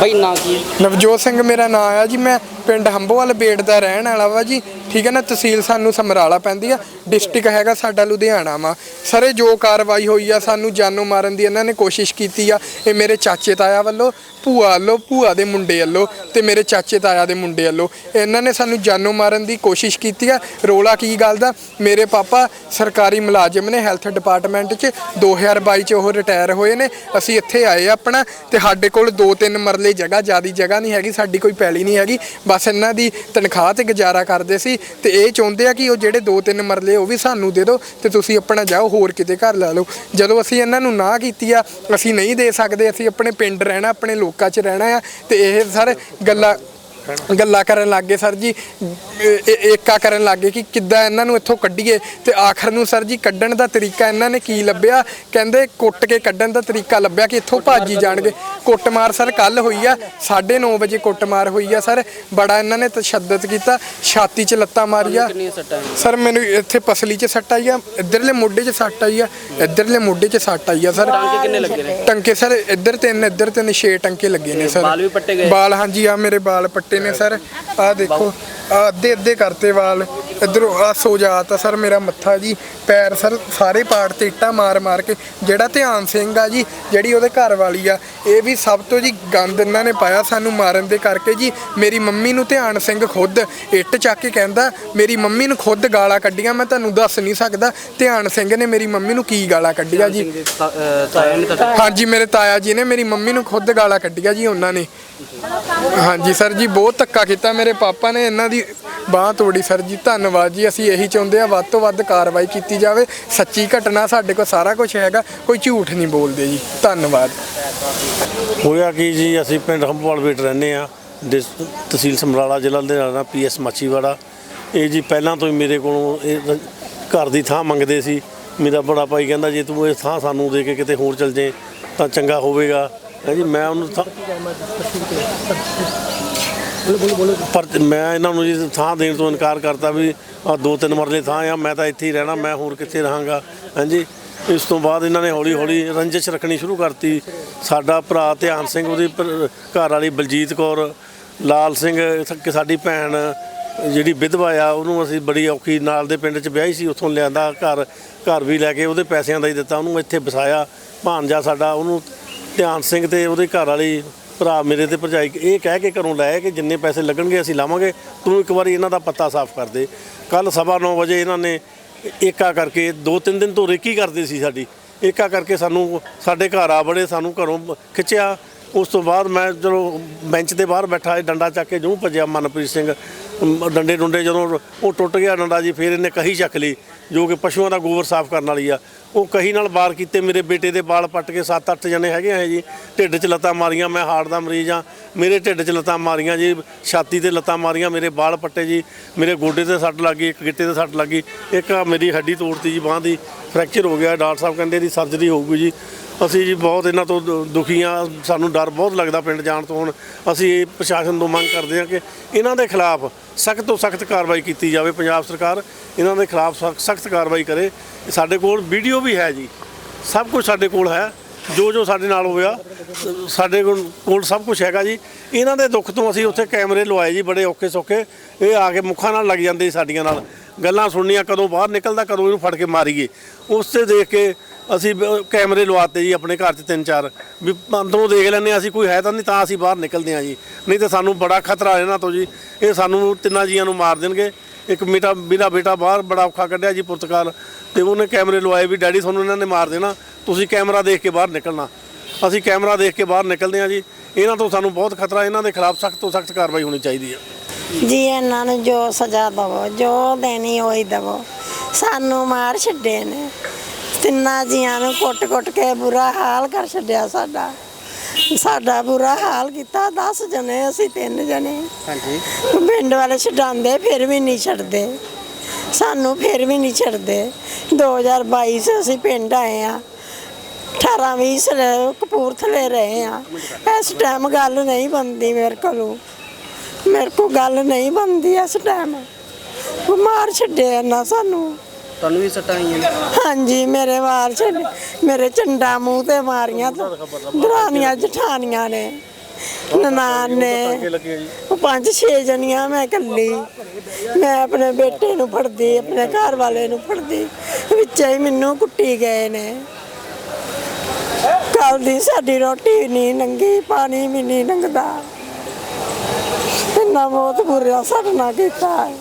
ਬਈ ਨਾਂ ਕੀ ਹੈ? ਨਵਜੋਤ ਸਿੰਘ ਮੇਰਾ ਨਾਮ ਆ ਜੀ ਮੈਂ ਪਿੰਡ ਹੰਬੋਵਾਲ ਬੇੜ ਦਾ ਰਹਿਣ ਵਾਲਾ ਵਾ ਜੀ। ਠੀਕ ਹੈ ਨਾ, ਤਹਿਸੀਲ ਸਾਨੂੰ ਸਮਰਾਲਾ ਪੈਂਦੀ ਆ। ਡਿਸਟ੍ਰਿਕਟ ਹੈਗਾ ਸਾਡਾ ਲੁਧਿਆਣਾ ਵਾ। ਸਰੇ ਜੋ ਕਾਰਵਾਈ ਹੋਈ ਆ, ਸਾਨੂੰ ਜਾਨੋਂ ਮਾਰਨ ਦੀ ਇਹਨਾਂ ਨੇ ਕੋਸ਼ਿਸ਼ ਕੀਤੀ ਆ। ਇਹ ਮੇਰੇ ਚਾਚੇ ਤਾਇਆ ਵੱਲੋਂ, ਭੂਆ ਵੱਲੋਂ, ਭੂਆ ਦੇ ਮੁੰਡੇ ਵੱਲੋਂ ਤੇ ਮੇਰੇ ਚਾਚੇ ਤਾਇਆ ਦੇ ਮੁੰਡੇ ਵੱਲੋਂ ਇਹਨਾਂ ਨੇ ਸਾਨੂੰ ਜਾਨੋਂ ਮਾਰਨ ਦੀ ਕੋਸ਼ਿਸ਼ ਕੀਤੀ ਆ। ਰੋਲਾ ਕੀ ਗੱਲ ਦਾ? ਮੇਰੇ ਪਾਪਾ ਸਰਕਾਰੀ ਮੁਲਾਜ਼ਮ ਨੇ ਹੈਲਥ ਡਿਪਾਰਟਮੈਂਟ 'ਚ 2022 'ਚ ਉਹ ਰਿਟਾਇਰ ਹੋਏ ਨੇ। ਅਸੀਂ ਇੱਥੇ ਆਏ ਆ ਆਪਣਾ ਤੇ ਸਾਡੇ ਕੋਲ ਦੋ ਤਿੰਨ ਮਰਲੇ ਜਗ੍ਹਾ, ਜਿਆਦੀ ਜਗ੍ਹਾ ਨਹੀਂ ਹੈਗੀ, ਸਾਡੀ ਕੋਈ ਪੈਲੀ ਨਹੀਂ ਹੈਗੀ। ਬਸ ਇਹਨਾਂ ਦੀ ਤਨਖਾਹ ਤੇ ਗੁਜ਼ਾਰਾ ਕਰਦੇ ਸੀ ਤੇ ਇਹ ਚਾਹੁੰਦੇ ਆ ਕਿ ਉਹ ਜਿਹੜੇ ਦੋ ਤਿੰਨ ਮਰਲੇ ਉਹ ਵੀ ਸਾਨੂੰ ਦੇ ਦਿਓ ਤੇ ਤੁਸੀਂ ਆਪਣਾ ਜਾਓ, ਹੋਰ ਕਿਤੇ ਘਰ ਲਾ ਲਓ। ਜਦੋਂ ਅਸੀਂ ਇਹਨਾਂ ਨੂੰ ਨਾ ਕੀਤੀ ਆ, ਅਸੀਂ ਨਹੀਂ ਦੇ ਸਕਦੇ, ਅਸੀਂ ਆਪਣੇ ਪਿੰਡ ਰਹਿਣਾ, ਆਪਣੇ ਲੋਕਾਂ 'ਚ ਰਹਿਣਾ ਆ ਤੇ ਇਹ ਸਰ ਗੱਲਾਂ ਗੱਲਾਂ ਕਰਨ ਲੱਗੇ ਸਰ ਜੀ ਏਕਾ ਕਰਨ ਲੱਗੇ ਕਿ ਕਿੱਦਾਂ ਇਹਨਾਂ ਨੂੰ ਇੱਥੋਂ ਕੱਢੀਏ ਤੇ ਆਖਰ ਨੂੰ ਸਰ ਜੀ ਕੱਢਣ ਦਾ ਤਰੀਕਾ ਇਹਨਾਂ ਨੇ ਕੀ ਲੱਭਿਆ? ਕਹਿੰਦੇ ਕੁੱਟ ਕੇ ਕੱਢਣ ਦਾ ਤਰੀਕਾ ਲੱਭਿਆ ਕਿ ਇੱਥੋਂ ਭਾਜੀ ਜਾਣਗੇ। ਕੁੱਟਮਾਰ ਸਰ ਕੱਲ ਹੋਈ ਆ 9:30 ਵਜੇ ਕੁੱਟਮਾਰ ਹੋਈ ਆ ਸਰ। ਬੜਾ ਇਹਨਾਂ ਨੇ ਤਸ਼ੱਦਦ ਕੀਤਾ ਛਾਤੀ 'ਚ ਲੱਤਾਂ ਮਾਰੀਆਂ? ਸਰ ਮੈਨੂੰ ਇੱਥੇ ਪਸਲੀ 'ਚ ਸੱਟ ਆਈ ਆ ਇੱਧਰਲੇ ਮੋਢੇ 'ਚ ਸੱਟ ਆਈ ਆ ਇੱਧਰਲੇ ਮੋਢੇ 'ਚ ਸੱਟ ਆਈ ਆ ਸਰ। ਟਾਂਕੇ ਕਿੰਨੇ ਲੱਗੇ ਨੇ? ਟੰਕੇ ਸਰ ਇੱਧਰ ਤਿੰਨ ਇੱਧਰ ਤਿੰਨ ਛੇ ਟੰਕੇ ਲੱਗੇ ਨੇ ਸਰ। ਬਾਲ ਵੀ ਪੱਟੇ ਗਏ? ਬਾਲ ਹਾਂਜੀ ਆ ਮੇਰੇ ਬਾਲ ਪੱਟੇ ਨੇ ਸਰ। ਆ ਦੇਖੋ ਆ ਅੱਧੇ ਅੱਧੇ ਕਰਤੇ ਵਾਲ। ਇਧਰੋਂ ਆ ਸੋ ਜਾਤਾ ਸਰ ਮੇਰਾ ਮੱਥਾ ਜੀ ਪੈਰ ਸਰ ਸਾਰੇ ਪਾੜ ਤੇ ਇੱਟਾਂ ਮਾਰ ਮਾਰ ਕੇ। ਜਿਹੜਾ ਧਿਆਨ ਸਿੰਘ ਆ ਜੀ ਜਿਹੜੀ ਉਹਦੇ ਘਰ ਵਾਲੀ ਆ ਇਹ ਵੀ ਸਭ ਤੋਂ ਜੀ ਗੰਦ ਇਹਨਾਂ ਨੇ ਪਾਇਆ ਸਾਨੂੰ ਮਾਰਨ ਦੇ ਕਰਕੇ ਜੀ। ਮੇਰੀ ਮੰਮੀ ਨੂੰ ਧਿਆਨ ਸਿੰਘ ਖੁਦ ਇੱਟ ਚੱਕ ਕੇ ਕਹਿੰਦਾ ਮੇਰੀ ਮੰਮੀ ਨੂੰ ਖੁਦ ਗਾਲਾਂ ਕੱਢੀਆਂ ਮੈਂ ਤੁਹਾਨੂੰ ਦੱਸ ਨਹੀਂ ਸਕਦਾ ਧਿਆਨ ਸਿੰਘ ਨੇ ਮੇਰੀ ਮੰਮੀ ਨੂੰ ਕੀ ਗਾਲਾਂ ਕੱਢੀਆਂ ਜੀ? ਹਾਂਜੀ ਮੇਰੇ ਤਾਇਆ ਜੀ ਨੇ ਮੇਰੀ ਮੰਮੀ ਨੂੰ ਖੁਦ ਗਾਲਾਂ ਕੱਢੀਆਂ ਜੀ ਉਹਨਾਂ ਨੇ। ਹਾਂਜੀ ਸਰ ਜੀ ਬਹੁਤ ਬਹੁਤ ਧੱਕਾ ਕੀਤਾ। ਮੇਰੇ ਪਾਪਾ ਨੇ ਇਹਨਾਂ ਦੀ ਬਾਹ ਤੋੜੀ। ਸਰ ਜੀ ਧੰਨਵਾਦ ਜੀ, ਅਸੀਂ ਇਹੀ ਚਾਹੁੰਦੇ ਆ ਵੱਧ ਤੋਂ ਵੱਧ ਕਾਰਵਾਈ ਕੀਤੀ ਜਾਵੇ। ਸੱਚੀ ਘਟਨਾ ਸਾਡੇ ਕੋਲ ਸਾਰਾ ਕੁਝ ਹੈਗਾ, ਕੋਈ ਝੂਠ ਨਹੀਂ ਬੋਲਦੇ ਜੀ। ਧੰਨਵਾਦ। ਹੋਇਆ ਕੀ ਜੀ? ਅਸੀਂ ਪਿੰਡ ਹੰਬਵਾਲ ਬੇਟ ਰਹਿੰਦੇ ਆ ਤਹਿਸੀਲ ਸਮਰਾਲਾ ਜ਼ਿਲ੍ਹਾ ਦੇ ਲੁਧਿਆਣਾ ਪੀਐਸ ਮਾਚੀਵਾੜਾ ਇਹ ਜੀ ਪਹਿਲਾਂ ਤੋਂ ਹੀ ਮੇਰੇ ਕੋਲੋਂ ਇਹ ਘਰ ਦੀ ਥਾਂ ਮੰਗਦੇ ਸੀ। ਮੇਰਾ ਬੜਾ ਭਾਈ ਕਹਿੰਦਾ, ਜੇ ਤੂੰ ਇਹ ਥਾਂ ਸਾਨੂੰ ਦੇ ਕੇ ਕਿਤੇ ਹੋਰ ਚਲ ਜੇ ਤਾਂ ਚੰਗਾ ਹੋਵੇਗਾ। ਹੈ ਜੀ, ਮੈਂ ਉਹਨੂੰ ਪਰ ਮੈਂ ਇਹਨਾਂ ਨੂੰ ਜੀ ਥਾਂ ਦੇਣ ਤੋਂ ਇਨਕਾਰ ਕਰਤਾ ਵੀ ਆ ਦੋ ਤਿੰਨ ਮਰਲੇ ਥਾਂ ਆ, ਮੈਂ ਤਾਂ ਇੱਥੇ ਹੀ ਰਹਿਣਾ, ਮੈਂ ਹੋਰ ਕਿੱਥੇ ਰਹਾਂਗਾ? ਹਾਂਜੀ, ਇਸ ਤੋਂ ਬਾਅਦ ਇਹਨਾਂ ਨੇ ਹੌਲੀ ਹੌਲੀ ਰੰਜਿਸ਼ ਰੱਖਣੀ ਸ਼ੁਰੂ ਕਰਤੀ। ਸਾਡਾ ਭਰਾ ਧਿਆਨ ਸਿੰਘ, ਉਹਦੀ ਘਰ ਵਾਲੀ ਬਲਜੀਤ ਕੌਰ, ਲਾਲ ਸਿੰਘ ਕਿ ਸਾਡੀ ਭੈਣ, ਜਿਹੜੀ ਵਿਧਵਾ ਆ, ਉਹਨੂੰ ਅਸੀਂ ਬੜੀ ਔਖੀ ਨਾਲ ਦੇ ਪਿੰਡ 'ਚ ਵਿਆਹੀ ਸੀ, ਉੱਥੋਂ ਲਿਆਂਦਾ ਘਰ ਘਰ ਵੀ ਲੈ ਕੇ ਉਹਦੇ ਪੈਸਿਆਂ ਦਾ ਹੀ ਦਿੱਤਾ, ਉਹਨੂੰ ਇੱਥੇ ਵਸਾਇਆ। ਭਾਣਜਾ ਸਾਡਾ, ਉਹਨੂੰ ਧਿਆਨ ਸਿੰਘ ਤੇ ਉਹਦੇ ਘਰ ਵਾਲੀ ਭਰਾ ਮੇਰੇ ਤੇ ਭਰਜਾਈ ਇਹ ਕਹਿ ਕੇ ਘਰੋਂ ਲੈ ਕਿ ਜਿੰਨੇ ਪੈਸੇ ਲੱਗਣਗੇ ਅਸੀਂ ਲਾਵਾਂਗੇ, ਤੂੰ ਇੱਕ ਵਾਰੀ ਇਹਨਾਂ ਦਾ ਪੱਤਾ ਸਾਫ਼ ਕਰ ਦੇ। ਕੱਲ ਸਵਾ ਨੌ ਵਜੇ ਇਹਨਾਂ ਨੇ ਏਕਾ ਕਰਕੇ ਦੋ ਤਿੰਨ ਦਿਨ ਤੋਂ ਰੇਕੀ ਕਰਦੇ ਸੀ ਸਾਡੀ। ਏਕਾ ਕਰਕੇ ਸਾਨੂੰ ਸਾਡੇ ਘਰ ਆ ਬੜੇ ਸਾਨੂੰ ਘਰੋਂ ਖਿੱਚਿਆ। ਉਸ ਤੋਂ ਬਾਅਦ ਮੈਂ ਚਲੋ ਬੈਂਚ ਦੇ ਬਾਹਰ ਬੈਠਾ, ਇਹ ਡੰਡਾ ਚੱਕ ਕੇ ਜੂੰ ਭੱਜਿਆ ਮਨਪ੍ਰੀਤ ਸਿੰਘ ਡੰਡੇ ਡੁੰਡੇ ਜਦੋਂ ਉਹ ਟੁੱਟ ਗਿਆ ਡੰਡਾ ਜੀ, ਫਿਰ ਇਹਨੇ ਕਹੀ ਚੱਕ ਲਈ। ਜੋ ਕਿ ਪਸ਼ੂਆਂ ਦਾ ਗੋਬਰ ਸਾਫ਼ ਕਰਨ ਵਾਲੀ ਆ। ਉਹ ਕਹੀ ਨਾਲ ਵਾਰ ਕੀਤੇ ਮੇਰੇ ਬੇਟੇ ਦੇ ਵਾਲ ਪੱਟ ਕੇ 7-8 ਜਣੇ ਹੈਗੇ ਆ ਜੀ। ਢਿੱਡ 'ਚ ਲੱਤਾਂ ਮਾਰੀਆਂ, ਮੈਂ ਹਾਰਟ ਦਾ ਮਰੀਜ਼ ਆ ਮੇਰੇ ਢਿੱਡ 'ਚ ਲੱਤਾਂ ਮਾਰੀਆਂ ਜੀ, ਛਾਤੀ ਤੇ ਲੱਤਾਂ ਮਾਰੀਆਂ, ਮੇਰੇ ਵਾਲ ਪੱਟੇ ਜੀ। ਮੇਰੇ ਗੋਡੇ ਤੇ ਸੱਟ ਲੱਗ ਗਈ, ਇੱਕ ਗਿੱਟੇ ਤੇ ਸੱਟ ਲੱਗ ਗਈ। ਇੱਕ ਮੇਰੀ ਹੱਡੀ ਤੋੜਤੀ ਜੀ, ਬਾਂਹ ਦੀ। ਫ੍ਰੈਕਚਰ ਹੋ ਗਿਆ, ਡਾਕਟਰ ਸਾਹਿਬ ਕਹਿੰਦੇ ਇਹਦੀ ਸਰਜਰੀ ਹੋਊਗੀ ਜੀ। ਅਸੀਂ ਜੀ ਬਹੁਤ ਇਹਨਾਂ ਤੋਂ ਦੁ- ਦੁਖੀ ਆ ਸਾਨੂੰ ਡਰ ਬਹੁਤ ਲੱਗਦਾ ਪਿੰਡ ਜਾਣ ਤੋਂ ਹੁਣ। ਅਸੀਂ ਇਹ ਪ੍ਰਸ਼ਾਸਨ ਤੋਂ ਮੰਗ ਕਰਦੇ ਹਾਂ ਕਿ ਇਹਨਾਂ ਦੇ ਖਿਲਾਫ ਸਖਤ ਤੋਂ ਸਖਤ ਕਾਰਵਾਈ ਕੀਤੀ ਜਾਵੇ, ਪੰਜਾਬ ਸਰਕਾਰ ਇਹਨਾਂ ਦੇ ਖਿਲਾਫ ਸਖਤ ਕਾਰਵਾਈ ਕਰੇ। ਸਾਡੇ ਕੋਲ ਵੀਡੀਓ ਵੀ ਹੈ ਜੀ। ਸਭ ਕੁਝ ਸਾਡੇ ਕੋਲ ਹੈ। ਜੋ ਜੋ ਸਾਡੇ ਨਾਲ ਹੋਇਆ ਸ- ਸਾਡੇ ਕੋਲ ਕੋਲ ਸਭ ਕੁਝ ਹੈਗਾ ਜੀ। ਇਹਨਾਂ ਦੇ ਦੁੱਖ ਤੋਂ ਅਸੀਂ ਉੱਥੇ ਕੈਮਰੇ ਲਵਾਏ ਜੀ, ਬੜੇ ਔਖੇ ਸੌਖੇ। ਇਹ ਆ ਕੇ ਮੁੱਖਾਂ ਨਾਲ ਲੱਗ ਜਾਂਦੇ ਜੀ ਸਾਡੀਆਂ ਨਾਲ। ਗੱਲਾਂ ਸੁਣਨੀਆਂ, ਕਦੋਂ ਬਾਹਰ ਨਿਕਲਦਾ, ਕਦੋਂ ਇਹਨੂੰ ਫੜ ਕੇ ਮਾਰੀਏ। ਉਸ ਤੇ ਦੇਖ ਕੇ ਅਸੀਂ ਬ- ਕੈਮਰੇ ਲਵਾਤੇ ਜੀ ਆਪਣੇ ਘਰ 'ਚ ਤਿੰਨ ਚਾਰ। ਵੀ ਅੰਦਰੋਂ ਦੇਖ ਲੈਂਦੇ ਹਾਂ, ਅਸੀਂ ਕੋਈ ਹੈ ਤਾਂ ਨਹੀਂ ਤਾਂ ਅਸੀਂ ਬਾਹਰ ਨਿਕਲਦੇ ਹਾਂ ਜੀ। ਨਹੀਂ ਤਾਂ ਸਾਨੂੰ ਬੜਾ ਖਤਰਾ ਇਹਨਾਂ ਤੋਂ ਜੀ। ਇਹ ਸਾਨੂੰ ਤਿੰਨਾਂ ਜੀਆਂ ਨੂੰ ਮਾਰ ਦੇਣਗੇ। ਇੱਕ ਮੇਰਾ ਮੇਰਾ ਬੇਟਾ ਬਾਹਰ ਬੜਾ ਔਖਾ ਕੱਢਿਆ ਜੀ ਪੁਰਤਗਾਲ। ਤੇ ਉਹਨੇ ਕੈਮਰੇ ਲਵਾਏ ਵੀ, ਡੈਡੀ, ਤੁਹਾਨੂੰ ਇਹਨਾਂ ਨੇ ਮਾਰ ਦੇਣਾ। ਤੁਸੀਂ ਕੈਮਰਾ ਦੇਖ ਕੇ ਬਾਹਰ ਨਿਕਲਣਾ। ਅਸੀਂ ਕੈਮਰਾ ਦੇਖ ਕੇ ਬਾਹਰ ਨਿਕਲਦੇ ਹਾਂ ਜੀ। ਇਹਨਾਂ ਤੋਂ ਸਾਨੂੰ ਬਹੁਤ ਖਤਰਾ ਇਹਨਾਂ ਦੇ ਖਿਲਾਫ ਸਖਤ ਤੋਂ ਸਖਤ ਕਾਰਵਾਈ ਹੋਣੀ ਚਾਹੀਦੀ ਹੈ। ਜੀ, ਇਹਨਾਂ ਨੂੰ ਜੋ ਸਜ਼ਾ ਦਵੋ, ਜੋ ਦੇਣੀ ਹੋਈ ਦਵੋ। ਸਾਨੂੰ ਮਾਰ ਛੱਡੇ ਨੇ। ਤਿੰਨਾਂ ਜੀਆਂ ਨੂੰ ਕੁੱਟ-ਕੁੱਟ ਕੇ ਬੁਰਾ ਹਾਲ ਕਰ ਛੱਡਿਆ ਸਾਡਾ। ਸਾਡਾ ਬੁਰਾ ਹਾਲ ਕੀਤਾ 10 ਜਣੇ ਅਸੀਂ ਤਿੰਨ ਜਣੇ। ਹਾਂਜੀ। ਪਿੰਡ ਵਾਲੇ ਛਡਾਉਂਦੇ ਫਿਰ ਵੀ ਨਹੀਂ ਛੱਡਦੇ। ਸਾਨੂੰ ਫਿਰ ਵੀ ਨਹੀਂ ਛੱਡਦੇ। 2022 ਚ ਅਸੀਂ ਪਿੰਡ ਆਏ ਆ 18 20 ਸ ਕਪੂਰਥਲੇ ਰਹੇ ਆ ਇਸ ਟਾਈਮ ਗੱਲ ਨਹੀਂ ਬੰਦੀ ਮੇਰੇ ਕੋਲੋਂ। ਮੇਰੇ ਕੋ ਗੱਲ ਨਹੀਂ ਬੰਦੀ ਇਸ ਟਾਈਮ ਮਾਰ ਛੱਡਿਆ ਨਾ ਸਾਨੂੰ। ਤੁਹਾਨੂੰ ਵੀ ਸੱਟਾਂ ਆਈਆਂ ਨੇ? ਹਾਂਜੀ, ਮੇਰੇ ਵਾਲ ਛੱਡ ਮੇਰੇ ਚੰਡਾ ਮੂੰਹ ਤੇ ਮਾਰੀਆਂ ਦਰਾਨੀਆਂ ਜਠਾਨੀਆਂ ਨੇ, ਨਨਾਣ ਨੇ। ਪੰਜ ਛੇ ਜਣੀਆਂ ਮੈਂ ਇਕੱਲੀ। ਮੈਂ ਆਪਣੇ ਬੇਟੇ ਨੂੰ ਫੜਦੀ, ਆਪਣੇ ਘਰ ਵਾਲੇ ਨੂੰ ਫੜਦੀ, ਵਿੱਚ ਹੀ ਮੈਨੂੰ ਕੁੱਟੀ ਗਏ ਨੇ। ਕੱਲ ਦੀ ਸਾਡੀ ਰੋਟੀ ਵੀ ਨਹੀਂ ਨੰਗੀ, ਪਾਣੀ ਵੀ ਨਹੀਂ ਲੰਘਦਾ ਇੰਨਾ ਬਹੁਤ ਬੁਰਾ ਸਾਡੇ ਨਾਲ ਕੀਤਾ। ਹੈ